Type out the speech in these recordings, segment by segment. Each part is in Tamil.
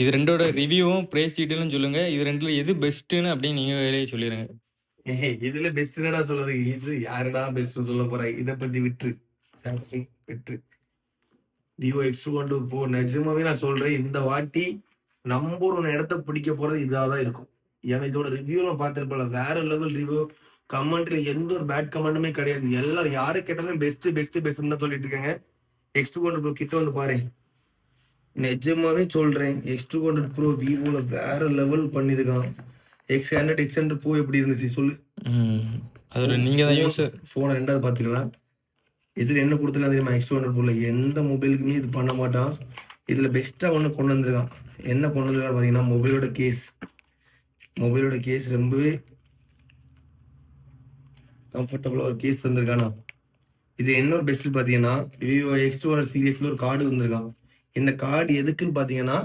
இது ரெண்டோட ரிவ்யூவும் பிரைஸ் டீட்டெயிலும் சொல்லுங்க. இது ரெண்டுல எது பெஸ்ட்டுன்னு அப்படின்னு நீங்க வேலையை சொல்லிடுங்க இதுல பெஸ்ட் என்னடா சொல்றது? இது யாருடா பெஸ்ட் சொல்ல போற? இத பத்தி விட்டு சாம்சங் விட்டு விவோ எக்ஸ் ஒன் டூ போ நிஜமாவே நான் சொல்றேன் இந்த வாட்டி நம்பர் ஒன் இடத்த பிடிக்க போறது இதாக தான் இருக்கும். ஏன்னா இதோட ரிவ்யூ நான் பார்த்திருப்பல வேற லெவல் ரிவ்யூ கமெண்ட்ல எந்த ஒரு பேட் கமெண்ட்டுமே கிடையாது. எல்லாரும் யாரு கேட்டாலும் பெஸ்ட் பெஸ்ட் பெஸ்ட்னு சொல்லிட்டு இருக்காங்க. எக்ஸ் டூ ப்ரோ கிட்ட வந்து பாரு. நிஜமாவே சொல்றேன். எக்ஸ் டூ ஹண்ட்ரட் ப்ரோ விவோல வேற லெவல் பண்ணிருக்கான். X hundred X hundred pro எப்படி இருந்துச்சு சொல்லு. அது நீங்க தான் யூஸ் ஃபோனை ரெண்டாவது பார்த்துக்கலாம். இதில் என்ன கொடுத்துருக்கான் தெரியுமா எக்ஸ் ஹண்ட்ரட் ப்ரோல எந்த மொபைலுக்குமே இது பண்ண மாட்டான். இதில் பெஸ்ட்டாக ஒன்று கொண்டு வந்திருக்கான். என்ன கொண்டு வந்திருக்கான்னு பார்த்தீங்கன்னா மொபைலோட கேஸ் மொபைலோட கேஸ் ரொம்பவே கம்ஃபர்டபுளாக ஒரு கேஸ் தந்திருக்கானா. இது இன்னொரு பெஸ்ட் பார்த்தீங்கன்னா விவோ எக்ஸ் டூ ஹண்ட்ரட் சீரியஸில் ஒரு கார்டு வந்திருக்கான் இந்த கார்டு எதுக்குன்னு பார்த்தீங்கன்னா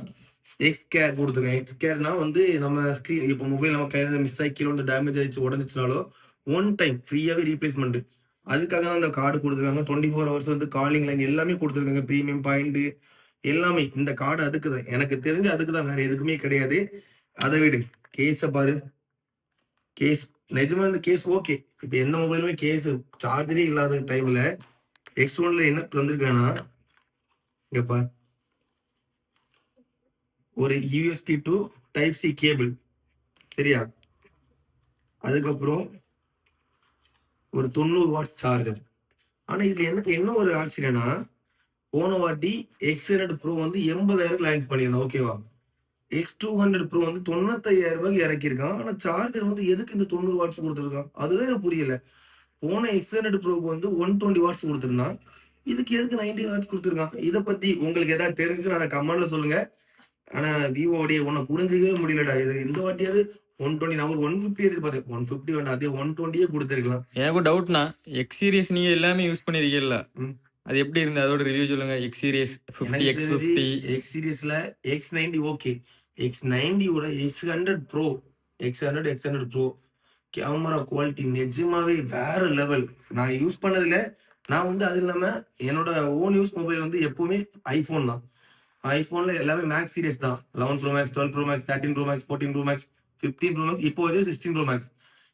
எக்ஸ் கேர் கொடுத்துருக்கேன். எக்ஸ் கேர்னா வந்து நம்ம ஸ்க்ரீன் இப்போ மொபைல் நம்ம கையில் மிஸ் ஆகி கீழே வந்து டேமேஜ் ஆயிடுச்சு உடஞ்சிச்சுனாலோ ஒன் டைம் ஃப்ரீயாகவே ரீப்ளேஸ்மெண்ட் அதுக்காக தான் அந்த கார்டு கொடுத்துருக்காங்க. டுவெண்ட்டி ஃபோர் ஹவர்ஸ் வந்து காலிங் லைன் எல்லாமே கொடுத்துருக்காங்க. ப்ரீமியம் பாயிண்ட் எல்லாமே. இந்த கார்டு அதுக்கு தான். எனக்கு தெரிஞ்சு அதுக்கு தான். வேற எதுக்குமே கிடையாது. அதை விடு. கேஸை பாரு. கேஸ் நிஜமா இந்த கேஸ் ஓகே இப்போ எந்த மொபைலுமே கேஸ் சார்ஜரே இல்லாத டைம்ல எக்ஸ் ஒன்ல என்ன தந்திருக்கானா இங்கப்பா ஒரு USB to type C cable சரியா? அதுக்கப்புறம் ஒரு தொண்ணூறு வாட்ஸ் சார்ஜர் ஆனால் இதில் எனக்கு என்ன ஒரு ஆச்சரியம்னா போன வாட்டி எக்ஸ் ஹண்ட்ரட் ப்ரோ வந்து எண்பதாயிரம் லான்ச் பண்ணியிருந்தோம் ஓகேவா எக்ஸ் டூ ஹண்ட்ரட் ப்ரோ வந்து தொண்ணூத்தையாயிரம் ரூபாய்க்கு இறக்கியிருக்கான். ஆனால் சார்ஜர் வந்து எதுக்கு இந்த தொண்ணூறு வாட்ஸ் கொடுத்துருக்கான்? அதுதான் எனக்கு புரியல. போன எக்ஸ் ஹண்ட்ரட் ப்ரோக்கு வந்து ஒன் டுவெண்ட்டி வாட்ஸ் கொடுத்துருந்தான். இதுக்கு எதுக்கு நைன்டி வாட்ஸ் கொடுத்துருக்கான்? இதை பற்றி உங்களுக்கு எதாவது தெரிஞ்சு அதை கமெண்ட்ல சொல்லுங்கள் ஆனா விவோடைய உன்னை புரிஞ்சுக்கவே முடியலடா. இது இந்த வாட்டியாவது ஒன் டுவெண்ட்டி நான் ஒரு ஒன் ஃபிஃப்டி எதிர்பார்த்தேன். ஒன் ஃபிஃப்டி வேண்டாம் அதே ஒன் டுவெண்ட்டியே கொடுத்துருக்கலாம். எனக்கு டவுட்னா எக்ஸ் சீரியஸ் நீங்க எல்லாமே யூஸ் பண்ணிருக்கீங்கல்ல. அது எப்படி இருந்து அதோட ரிவ்யூ சொல்லுங்க. X series fifty X fifty X சீரிஸ்ல X ninety okay X நைன்டியோட X hundred pro X hundred X hundred pro camera quality நிஜமாவே வேற லெவல் நான் யூஸ் பண்ணதுல நான் வந்து அது இல்லாம என்னோட ஓன் யூஸ் மொபைல் வந்து எப்பவுமே ஐபோன் தான். ஐபோன்ல எல்லாமே மேக்ஸ் சீரியஸ் தான். Eleven Pro Max twelve Pro Max thirteen Pro Max fourteen Pro Max fifteen Pro Max இப்போ வந்து சிக்ஸ்டீன் ப்ரோ மேக்ஸ்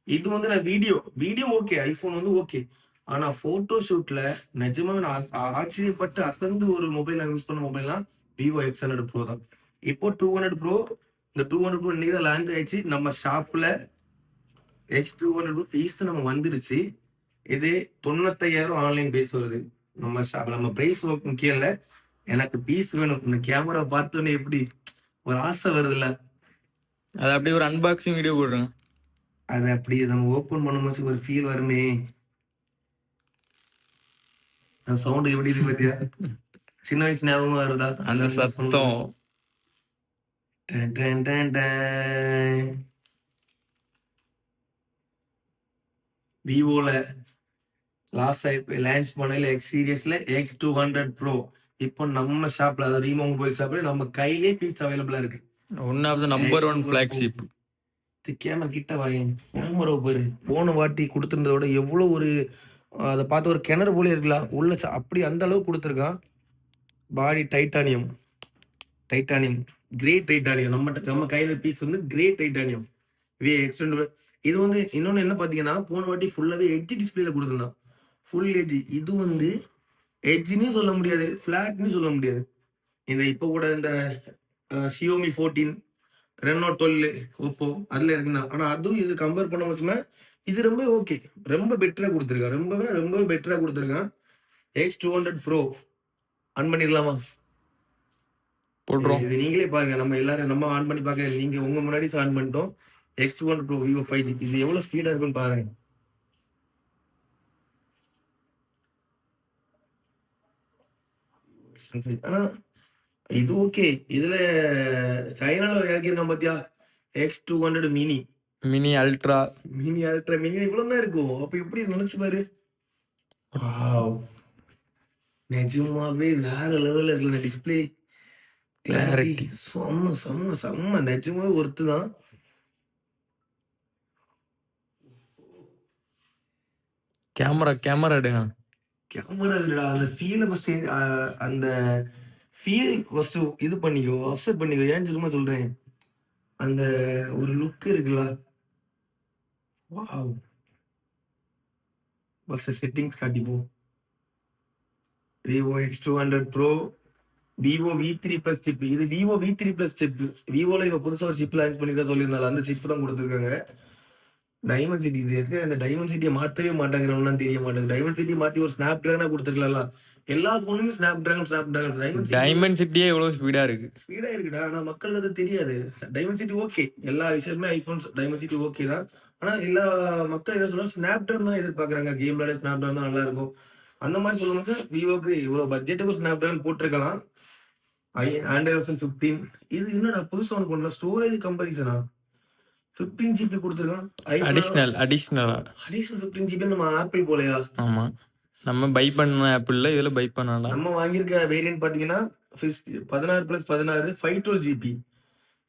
இது வந்து நான் வீடியோ வீடியோ ஓகே ஐபோன் வந்து ஓகே ஆனா போட்டோ ஷூட்ல நிஜமா நான் ஆச்சரியப்பட்டு அசந்து ஒரு மொபைல் நான் யூஸ் பண்ண மொபைல்னா விவோ எக்ஸ் ஹண்ட்ரட் ப்ரோ தான். இப்போ டூ ஹண்ட்ரட் ப்ரோ இந்த டூ ஹண்ட்ரட் ப்ரோ இன்னைக்கு தான் லான்ச் ஆயிடுச்சு. நம்ம ஷாப்ல X two hundred Pro piece நம்ம வந்துருச்சு. இது தொண்ணூத்தையாயிரம் ஆன்லைன் பேஸ் வருது. நம்ம ஷாப் நம்ம பிரைஸ் முக்கியம் இல்லை எனக்கு பீஸ் வேணும். இந்த கேமரா பார்த்தோன்னே எப்படி ஒரு ஆசை வருதுல்ல. அது அப்படியே ஒரு அன்பாக்சிங் வீடியோ போடுறேன் அது அப்படி நம்ம ஓபன் பண்ணும்போது ஒரு ஃபீல் வருமே. அந்த சவுண்ட் எப்படி இருக்கு பாத்தியா? சின்ன வயசு ஞாபகமா வருதா? அந்த சத்தம். விவோல லாஸ்ட் லான்ச் பண்ணல எக்ஸ் சீரியஸ்ல எக்ஸ் டூ ஹண்ட்ரட் ப்ரோ இப்போ நம்ம ஷாப்ல அதாவது ரீமோ மொபைல் ஷாப்ல நம்ம கையிலே பீஸ் அவைலபிளா இருக்கு. One of the number one flagship camera கிட்ட வாங்க கேமரா பாரு போன வாட்டி கொடுத்துருந்ததோட எவ்வளவு ஒரு அதை பார்த்து ஒரு கிணறு போல இருக்கலாம் உள்ள அப்படி அந்த அளவுக்கு கொடுத்துருக்கான். Body titanium titanium grade titanium நம்ம நம்ம கையில பீஸ் வந்து கிரேட் டைட்டானியம் வி எக்ஸ்டெண்ட் இது வந்து இன்னொன்னு என்ன பாத்தீங்கன்னா போன வாட்டி ஃபுல்லாவே எட்ஜ் டிஸ்பிளேல கொடுத்துருந்தான். ஃபுல் எட்ஜ் இது வந்து எட்ஜ்னு சொல்ல முடியாது ஃபிளாட்னு சொல்ல முடியாது. இந்த இப்போ கூட இந்த Xiaomi fourteen Reno twelve Oppo அதுல இருக்குதான் ஆனா அதுவும் இது கம்பேர் பண்ண வச்சுமே இது ரொம்ப ஓகே ரொம்ப பெட்டரா கொடுத்துருக்கான் ரொம்பவே ரொம்ப பெட்டரா கொடுத்துருக்கான் X two hundred pro on பண்ணிடலாமா? போடுறோம். இது நீங்களே பாருங்க. நம்ம எல்லாரும் நம்ம ஆன் பண்ணி பார்க்க நீங்க உங்க முன்னாடி ஆன் பண்ணிட்டோம். X two hundred pro Vivo five G இது எவ்வளவு ஸ்பீடா இருக்குன்னு பாருங்க. ஆனா இது ஓகே இதுல சைனால இறக்கிருக்கான் பாத்தியா? X two hundred mini mini ultra mini ultra mini இவ்வளவு தான் இருக்கும். அப்ப எப்படி நினைச்சு பாரு. நிஜமாவே வேற லெவல்ல இருக்குல்ல டிஸ்பிளே கிளாரிட்டி. செம்ம செம்ம செம்ம. நிஜமாவே ஒருத்து தான். கேமரா கேமரா எடுங்க. கேமரா இல்லடா அந்த ஃபீல ஃபர்ஸ்ட் அந்த ஃபீல் ஃபர்ஸ்ட் இது பண்ணிக்கோ அப்செட் பண்ணிக்கோ. ஏன் சொல்லுமா சொல்றேன்? அந்த ஒரு லுக் இருக்குல்ல? Wow first settings காட்டிப்போம். Vivo X two hundred pro Vivo V three plus chip இது Vivo V three plus chip விவோல இவங்க புதுசாக ஒரு சிப் லான்ச் பண்ணிருக்கா சொல்லியிருந்தாலும் அந்த சிப் தான் கொடுத்துருக்காங்க. டைமண்ட் சிட்டி இது எதுக்கு? அந்த டைமண்ட் சிட்டியை மாத்தவே மாட்டாங்கிறவங்க தெரிய மாட்டாங்க டைமண்ட் சிட்டி மாத்தி ஒரு ஸ்னாப் டிராகனா கொடுத்துருக்கலாம் எல்லா போன்லயும் Snapdragon Snapdragon diamond diamond சிட்டியே எவ்வளவு ஸ்பீடா இருக்கு. ஸ்பீடா இருக்குடா. ஆனா மக்களுக்கு அது தெரியாது. டைமண்ட் சிட்டி ஓகே எல்லா விஷயமே ஐபோன் டைமண்ட் சிட்டி ஓகே தான். ஆனா எல்லா மக்கள் என்ன சொல்றாங்க? ஸ்னாப் டிராகன் தான் எதிர்பார்க்கறாங்க. கேம் விளையாட ஸ்னாப் டிராகன் தான் நல்லா இருக்கும். அந்த மாதிரி சொல்லும்போது விவோக்கு இவ்வளவு பட்ஜெட்டுக்கு ஸ்னாப் டிராகன் போட்டிருக்கலாம். ஆண்ட்ராய்ட் வெர்ஷன் ஃபிஃப்டீன் இது என்னடா புதுசா ஒன்று பண்ணல ஸ்டோரேஜ் கம்பரிசனா ஃபிஃப்டீன் ஜிபி கொடுத்துருக்கான். அடிஷ்னல் அடிஷ்னலா அடிஷனல் ஃபிஃப்டீன் ஜிபி நம்ம ஆப்பிள் போலையா? ஆமா. நம்ம பை பண்ண ஆப்பிள்ல இதுல பை பண்ணலாம் நம்ம வாங்கியிருக்க வேரியன்ட் பாத்தீங்கன்னா பதினாறு பிளஸ் பதினாறு five twelve GB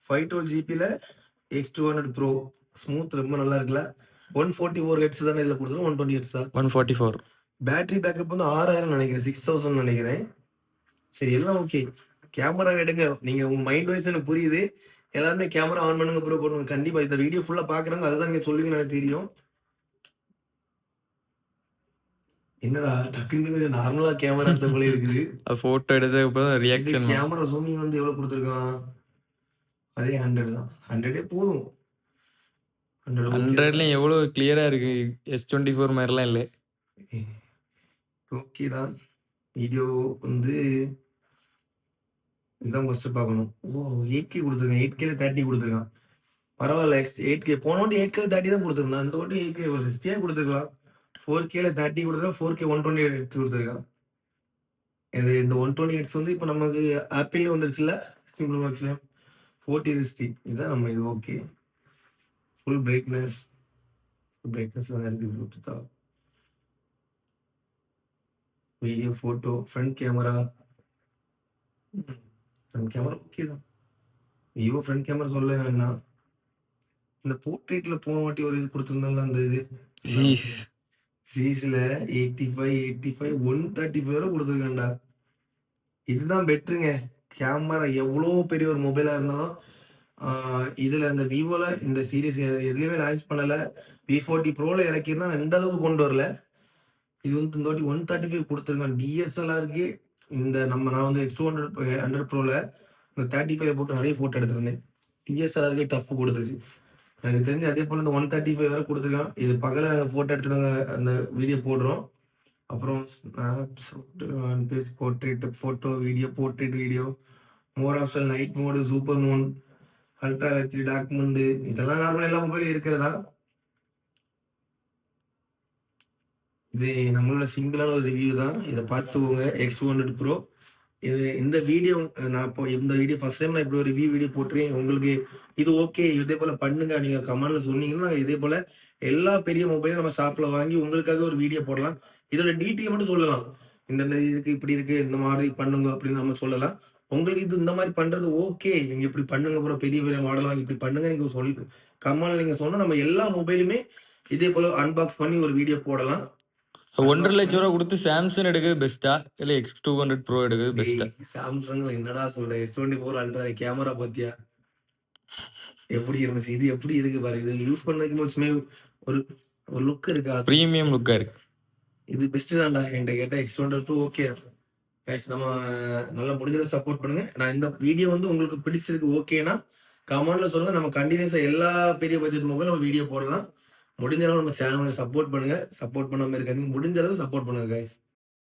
five twelve ஜிபியில் X two hundred pro smooth ரொம்ப நல்லா இருக்குல்ல. ஒன் ஃபோர்ட்டி ஃபோர் ஹெட்ஸ் தானே இதில் கொடுத்துரும் one twenty ஹெட்ஸா one forty four battery backup வந்து ஆறாயிரம் நினைக்கிறேன். சிக்ஸ் தௌசண்ட் நினைக்கிறேன். சரி எல்லாம் ஓகே கேமரா எடுங்க. நீங்க உங்க மைண்ட் வைஸ் எனக்கு புரியுது. எல்லாருமே கேமரா ஆன் பண்ணுங்க ப்ரோ பண்ணுங்க கண்டிப்பா இந்த வீடியோ ஃபுல்லா பாக்குறாங்க அதுதான் நீங்க சொல்லுவீங்கன்னு எனக்கு தெரியும். என்னடா டக்குன்னு நார்மலா கேமரா எடுத்த போல இருக்குது. அது போட்டோ எடுத்த அப்புறம் ரியாக்ஷன் கேமரா ஜூமிங் வந்து எவ்வளவு கொடுத்துருக்கான்? அதே ஹண்ட்ரட் தான். ஹண்ட்ரடே போதும். ஹண்ட்ரட் ஹண்ட்ரட்லயும் எவ்வளவு கிளியரா இருக்கு? எஸ் டுவெண்ட்டி ஃபோர் மாதிரிலாம் இல்லை. ஓகே தான். வீடியோ வந்து இதுதான் ஃபர்ஸ்ட் பார்க்கணும். ஓ எயிட் கே கொடுத்துருக்கேன் எயிட் கேல தேர்ட்டி கொடுத்துருக்கான் பரவாயில்ல எயிட் கே போன வாட்டி எயிட் கேல தேர்ட்டி தான் கொடுத்துருந்தான் இந்த வாட்டி எயிட் கே ஒரு சிக்ஸ்டியாக கொடுத்துருக்கலாம். ஃபோர் கேல தேர்ட்டி கொடுத்துருக்கான் four K one twenty eights கொடுத்துருக்கான் இது இந்த ஒன் டுவெண்ட்டி எயிட்ஸ் வந்து இப்போ நமக்கு ஆப்பிள்லேயும் வந்துருச்சுல சிக்ஸ்டீன் ப்ரோ ஃபோர்ட்டி சிக்ஸ்டி இதுதான் நம்ம இது ஓகே ஃபுல் பிரைட்னஸ் பிரைட்னஸ் வந்து இருக்கு ப்ளூடூத்தா video photo front camera front camera okay தான். விவோ ஃப்ரண்ட் கேமரா சொல்ல வேணாம். இந்த போர்ட்ரேட்ல போன வாட்டி ஒரு இது கொடுத்துருந்தாங்க அந்த இது? சீஸ் சீஸ்ல eighty five eighty five one thirty five வரை கொடுத்துருக்காண்டா இதுதான் பெட்டருங்க கேமரா எவ்வளோ பெரிய ஒரு மொபைலா இருந்தாலும் இதுல இந்த விவோல இந்த சீரிஸ் எதுலயுமே லான்ச் பண்ணல. வி ஃபோர்ட்டி ப்ரோல இறக்கியிருந்தா எந்த அளவுக்கு கொண்டு வரல. இது வந்து இந்த வாட்டி ஒன் தேர்ட்டி ஃபைவ் கொடுத்துருக்கான் டிஎஸ்எல்ஆருக்கு இந்த நம்ம நான் வந்து எக்ஸ் டூ ஹண்ட்ரட் ஹண்ட்ரட் ப்ரோல இந்த தேர்ட்டி ஃபைவ் போட்டு நிறைய ஃபோட்டோ எடுத்திருந்தேன். டிஎஸ்எல்ஆருக்கே டஃப் கொடுத்துச்சு. எனக்கு தெரிஞ்சு அதே போல இந்த ஒன் தேர்ட்டி ஃபைவ் வரை கொடுத்துருக்கான். இது பகல ஃபோட்டோ எடுத்து நாங்கள் அந்த வீடியோ போடுறோம். அப்புறம் face portrait photo video portrait video more option night mode super moon ultra HD document இதெல்லாம் நார்மல் எல்லா மொபைலும் இருக்கிறதா? இது நம்மளோட சிம்பிளான ஒரு ரிவ்யூ தான். இதை பார்த்துக்கோங்க எக்ஸ் டூ ஹண்ட்ரட் ப்ரோ இது இந்த வீடியோ நான் இப்போ இந்த வீடியோ ஃபர்ஸ்ட் டைம் நான் இப்படி ஒரு ரிவ்யூ வீடியோ போட்டிருக்கேன். உங்களுக்கு இது ஓகே இதே போல பண்ணுங்க. நீங்க கமெண்ட்ல சொன்னீங்கன்னா இதே போல எல்லா பெரிய மொபைலும் நம்ம ஷாப்ல வாங்கி உங்களுக்காக ஒரு வீடியோ போடலாம். இதோட டீட்டெயில் மட்டும் சொல்லலாம். இந்த இதுக்கு இப்படி இருக்கு இந்த மாதிரி பண்ணுங்க அப்படின்னு நம்ம சொல்லலாம். உங்களுக்கு இது இந்த மாதிரி பண்றது ஓகே நீங்க இப்படி பண்ணுங்க அப்புறம் பெரிய பெரிய மாடல் வாங்கி இப்படி பண்ணுங்க. நீங்க சொல்லி. கமெண்ட்ல நீங்க சொன்னா நம்ம எல்லா மொபைலுமே இதே போல அன்பாக்ஸ் பண்ணி ஒரு வீடியோ போடலாம். ஒன்றரை லட்சம் ரூபா கொடுத்து சாம்சங் எடுக்கிறது பெஸ்டா இல்ல எக்ஸ் டூ ஹண்ட்ரட் ப்ரோ எடுக்கிறது பெஸ்டா சாம்சங்ல என்னடா சொல்ற? S twenty four ultra camera பாத்தியா? எப்படி இருந்துச்சு? இது எப்படி இருக்கு பாரு? இது யூஸ் பண்ணதுக்கு வச்சுமே ஒரு ஒரு லுக் இருக்கா? பிரீமியம் லுக்கா இருக்கு. இது பெஸ்ட் தான்டா. என்கிட்ட கேட்ட எக்ஸ் டுவெண்ட்டி டூ ஓகே நம்ம நல்லா முடிஞ்சதை சப்போர்ட் பண்ணுங்க. நான் இந்த வீடியோ வந்து உங்களுக்கு பிடிச்சிருக்கு ஓகேனா கமெண்ட்ல சொல்லுங்க. நம்ம கண்டினியூஸா எல்லா பெரிய பட்ஜெட் மொபைல் நம்ம வீடியோ போடலாம். முடிஞ்ச அளவு நம்ம சேனலை சப்போர்ட் பண்ணுங்க. சப்போர்ட் பண்ணாம இருக்காதீங்க முடிஞ்ச அளவு சப்போர்ட் பண்ணுங்க கைஸ்